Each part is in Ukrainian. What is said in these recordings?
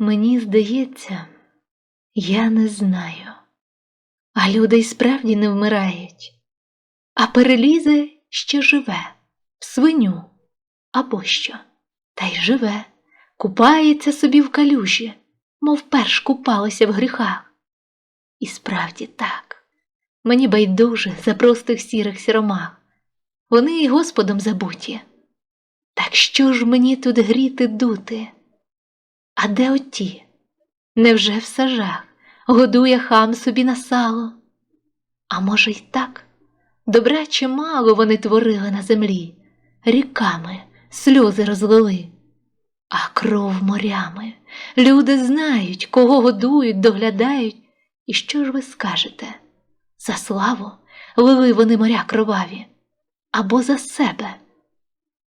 Мені здається, я не знаю, а люди й справді не вмирають, а перелізе ще живе, в свиню або що, та й живе, купається собі в калюжі, мов перш купалася в гріхах. І справді так, мені байдуже за простих сірих сіромах, вони й Господом забуті. Так що ж мені тут гріти дути? А де оті? Невже в сажах годує хам собі на сало? А може, й так? Добра чимало вони творили на землі, ріками сльози розлили, а кров морями. Люди знають, кого годують, доглядають. І що ж ви скажете? За славу лили вони моря кроваві або за себе?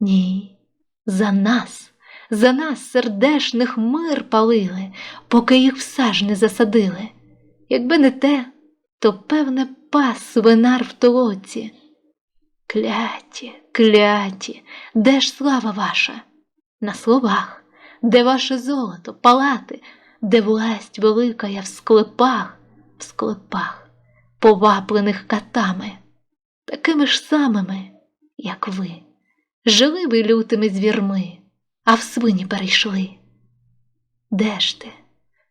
Ні, за нас, за нас сердешних мир палили, поки їх в саж не засадили. Якби не те, то певне пас свинар в толоці. Кляті, кляті, де ж слава ваша? На словах, де ваше золото, палати, де власть велика я в склепах, в склепах, поваплених катами, такими ж самими, як ви. Жили ви лютими звірми, а в свині перейшли. Де ж ти,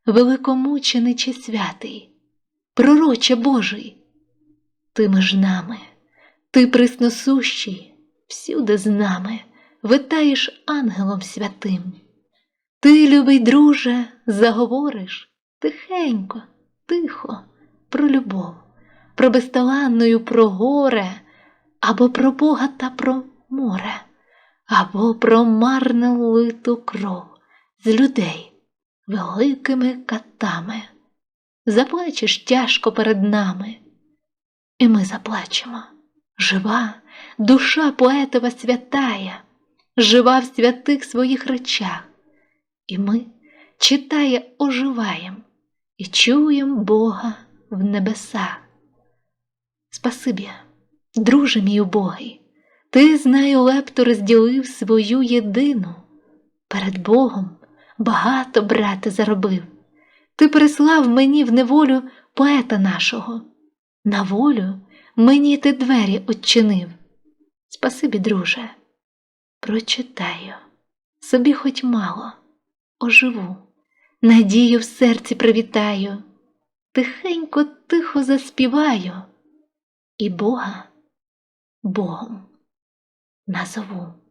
великомучениче святий, пророче Божий? Ти між нами, ти присносущий, всюди з нами, витаєш ангелом святим. Ти, любий друже, заговориш тихенько, тихо, про любов, про безталанною про горе, або про Бога та про море, або про марну литу кров з людей великими катами. Заплачеш тяжко перед нами, і ми заплачемо. Жива душа поетова святая, жива в святих своїх речах, і ми, читає, оживаєм і чуєм Бога в небесах. Спасибі, друже мій убогий, ти, знаю, лепто розділив свою єдину. Перед Богом багато, брате, заробив. Ти прислав мені в неволю поета нашого. На волю мені ти двері odчинив. Спасибі, друже, прочитаю, собі хоч мало, оживу, надію в серці привітаю, тихенько, тихо заспіваю, і Бога Богом 謎を